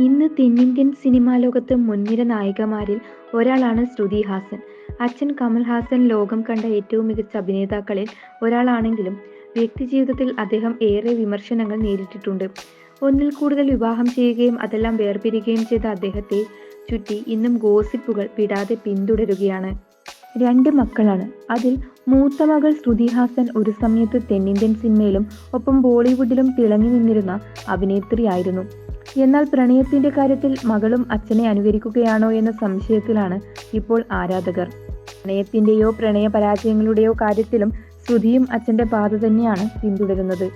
ഇന്ന് തെന്നിന്ത്യൻ സിനിമാ ലോകത്ത് മുൻനിര നായികമാരിൽ ഒരാളാണ് ശ്രുതി ഹാസൻ. അച്ഛൻ കമൽ ഹാസൻ ലോകം കണ്ട ഏറ്റവും മികച്ച അഭിനേതാക്കളിൽ ഒരാളാണെങ്കിലും വ്യക്തി ജീവിതത്തിൽ അദ്ദേഹം ഏറെ വിമർശനങ്ങൾ നേരിട്ടിട്ടുണ്ട്. ഒന്നിൽ കൂടുതൽ വിവാഹം ചെയ്യുകയും അതെല്ലാം വേർപിരിയുകയും ചെയ്ത അദ്ദേഹത്തെ ചുറ്റി ഇന്നും ഗോസിപ്പുകൾ വിടാതെ പിന്തുടരുകയാണ്. രണ്ട് മക്കളാണ്. അതിൽ മൂത്ത മകൾ ശ്രുതി ഹാസൻ ഒരു സമയത്ത് തെന്നിന്ത്യൻ സിനിമയിലും ഒപ്പം ബോളിവുഡിലും തിളങ്ങി നിന്നിരുന്ന അഭിനേത്രിയായിരുന്നു. എന്നാൽ പ്രണയത്തിന്റെ കാര്യത്തിൽ മകളും അച്ഛനെ അനുകരിക്കുകയാണോ എന്ന സംശയത്തിലാണ് ഇപ്പോൾ ആരാധകർ. പ്രണയത്തിന്റെയോ പ്രണയ പരാജയങ്ങളുടെയോ കാര്യത്തിലും ശ്രുതിയും അച്ഛന്റെ പാത തന്നെയാണ് പിന്തുടരുന്നത്.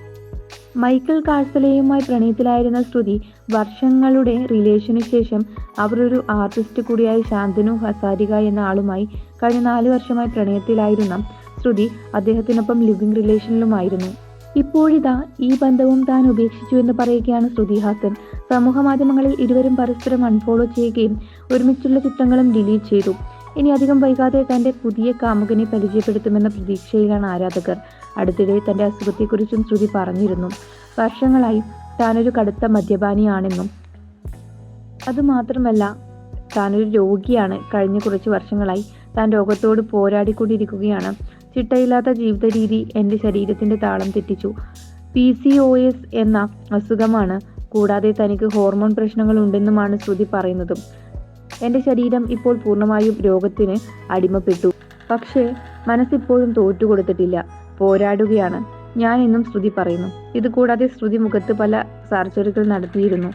മൈക്കിൾ കാഴ്സലയുമായി പ്രണയത്തിലായിരുന്ന ശ്രുതി വർഷങ്ങളുടെ റിലേഷന് ശേഷം അവരൊരു ആർട്ടിസ്റ്റ് കൂടിയായ ശാന്തനു ഹസാരിക എന്ന ആളുമായി കഴിഞ്ഞ നാല് വർഷമായി പ്രണയത്തിലായിരുന്ന ശ്രുതി അദ്ദേഹത്തിനൊപ്പം ലിവിംഗ് റിലേഷനിലുമായിരുന്നു. ഇപ്പോഴിതാ ഈ ബന്ധവും താൻ ഉപേക്ഷിച്ചു എന്ന് പറയുകയാണ് ശ്രുതി ഹാസൻ. സമൂഹമാധ്യമങ്ങളിൽ ഇരുവരും പരസ്പരം അൺഫോളോ ചെയ്യുകയും ഒരുമിച്ചുള്ള ചിത്രങ്ങളും ഡിലീറ്റ് ചെയ്തു. ഇനി അധികം വൈകാതെ തന്റെ പുതിയ കാമുകനെ പരിചയപ്പെടുത്തുമെന്ന പ്രതീക്ഷയിലാണ് ആരാധകർ. അടുത്തിടെ തന്റെ അസുഖത്തെക്കുറിച്ചും ശ്രുതി പറഞ്ഞിരുന്നു. വർഷങ്ങളായി താനൊരു കടുത്ത മദ്യപാനിയാണെന്നും അതുമാത്രമല്ല താനൊരു രോഗിയാണ്. കഴിഞ്ഞ കുറച്ച് വർഷങ്ങളായി താൻ രോഗത്തോട് പോരാടിക്കൊണ്ടിരിക്കുകയാണ്. ചിട്ടയില്ലാത്ത ജീവിത രീതി എന്റെ ശരീരത്തിന്റെ താളം തെറ്റിച്ചു. പി. സി. ഒ. എസ് എന്ന അസുഖമാണ്. കൂടാതെ തനിക്ക് ഹോർമോൺ പ്രശ്നങ്ങൾ ഉണ്ടെന്നുമാണ് ശ്രുതി പറയുന്നത്. എന്റെ ശരീരം ഇപ്പോൾ പൂർണമായും രോഗത്തിന് അടിമപ്പെട്ടു. പക്ഷേ മനസ്സിപ്പോഴും തോറ്റുകൊടുത്തിട്ടില്ല. പോരാടുകയാണ് ഞാൻ എന്നും ശ്രുതി പറയുന്നു. ഇതുകൂടാതെ ശ്രുതി മുഖത്ത് പല സർജറികൾ നടത്തിയിരുന്നു.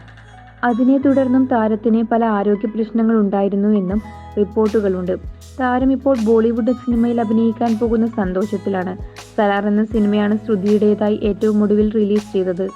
അതിനെ തുടർന്നും താരത്തിന് പല ആരോഗ്യ പ്രശ്നങ്ങൾ ഉണ്ടായിരുന്നു എന്നും റിപ്പോർട്ടുകളുണ്ട്. താരം ഇപ്പോൾ ബോളിവുഡ് സിനിമയിൽ അഭിനയിക്കാൻ പോകുന്ന സന്തോഷത്തിലാണ്. സലാർ എന്ന സിനിമയാണ് ശ്രുതിയുടേതായി ഏറ്റവും ഒടുവിൽ റിലീസ് ചെയ്തത്.